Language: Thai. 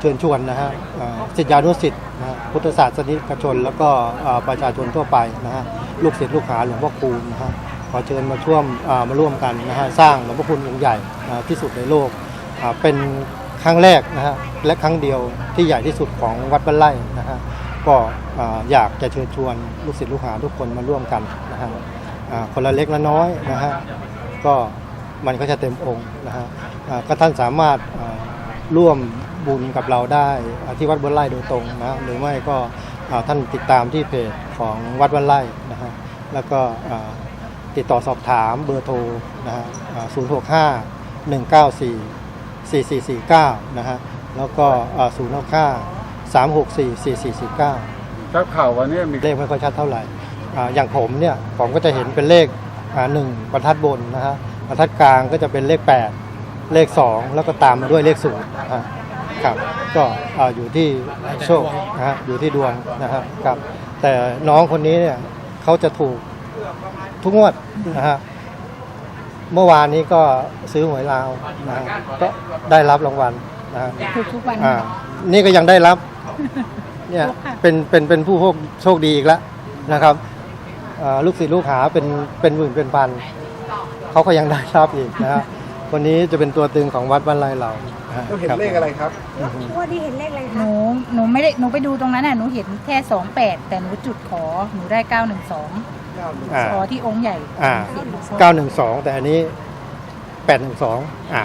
เชิญชวนนะฮะศิษยานุศิษย์นะฮะพุทธศาสนิกชน แล้วก็ประชาชนทั่วไปนะฮะลูกศิษย์ลูกหาหลวงพ่อคูณนะฮะขอเชิญมาช่วมมาร่วมกันนะฮะสร้างหลวงพ่อคูณองค์ใหญ่ที่สุดในโลกเป็นครั้งแรกนะฮะและครั้งเดียวที่ใหญ่ที่สุดของวัดบ้านไร่นะฮะก็อยากจะเชิญชวนลูกศิษย์ลูกหาทุกคนมาร่วมกันนะฮะคนละเล็กละน้อยนะฮะก็มันก็จะเต็มองค์นะฮะก็ท่านสามารถ ร่วมบุญกับเราได้อ่าที่วัดบ้านไร่โดยตรงนะหรือไม่ก็อ่าท่านติดตามที่เพจของวัดบ้านไร่นะฮะแล้วก็อ่าติดต่อสอบถามเบอร์โทรนะฮะศูนย์หกห้าหนึ่งเก้าสี่สี่สี่สี่เก้านะฮะแล้วก็ศูนย์หกห้าสามหกสี่สี่สี่สี่เก้าทราบข่าววันนี้มีเลขไม่ค่อยชัดเท่าไหร่อ่าอย่างผมเนี่ยผมก็จะเห็นเป็นเลขอ่าหนึ่งบรรทัดบนนะฮะบรรทัดกลางก็จะเป็นเลข8 เลข 2 แล้วก็ตามมาด้วยเลขศูนย์นะฮะครับก็อ่าอยู่ที่โชคนะฮะอยู่ที่ดวงนะครับครับแต่น้องคนนี้เนี่ยเขาจะถูกทุกงวดนะฮะเมื่อวานนี้ก็ซื้อหวยลาวนะฮะก็ได้รับรางวัลนะฮะถูกทุกวันอ่านี่ก็ยังได้รับเนี่ยเป็นเป็นเป็นผู้โชคโชคดีอีกแล้วนะครับอ่าลูกศิษย์ลูกหาเป็นเป็นหมื่นเป็นพันเขาก็ยังได้รับอีกนะฮะ คนนี้จะเป็นตัวตึงของวัดบ้านไร่เรานะฮะเราเห็นเลขอะไรครับอือฮึงวดนี้เห็นเลขอะไรหคะนูหนูไม่ได้หนูไปดูตรงนั้นน่ะหนูเห็นแค่สองแปดแต่หนูจุดขอหนูได้เก้าหนึ่งสองอ่าขอที่องค์ใหญ่ อ่า912 แต่อันนี้ 812อ่า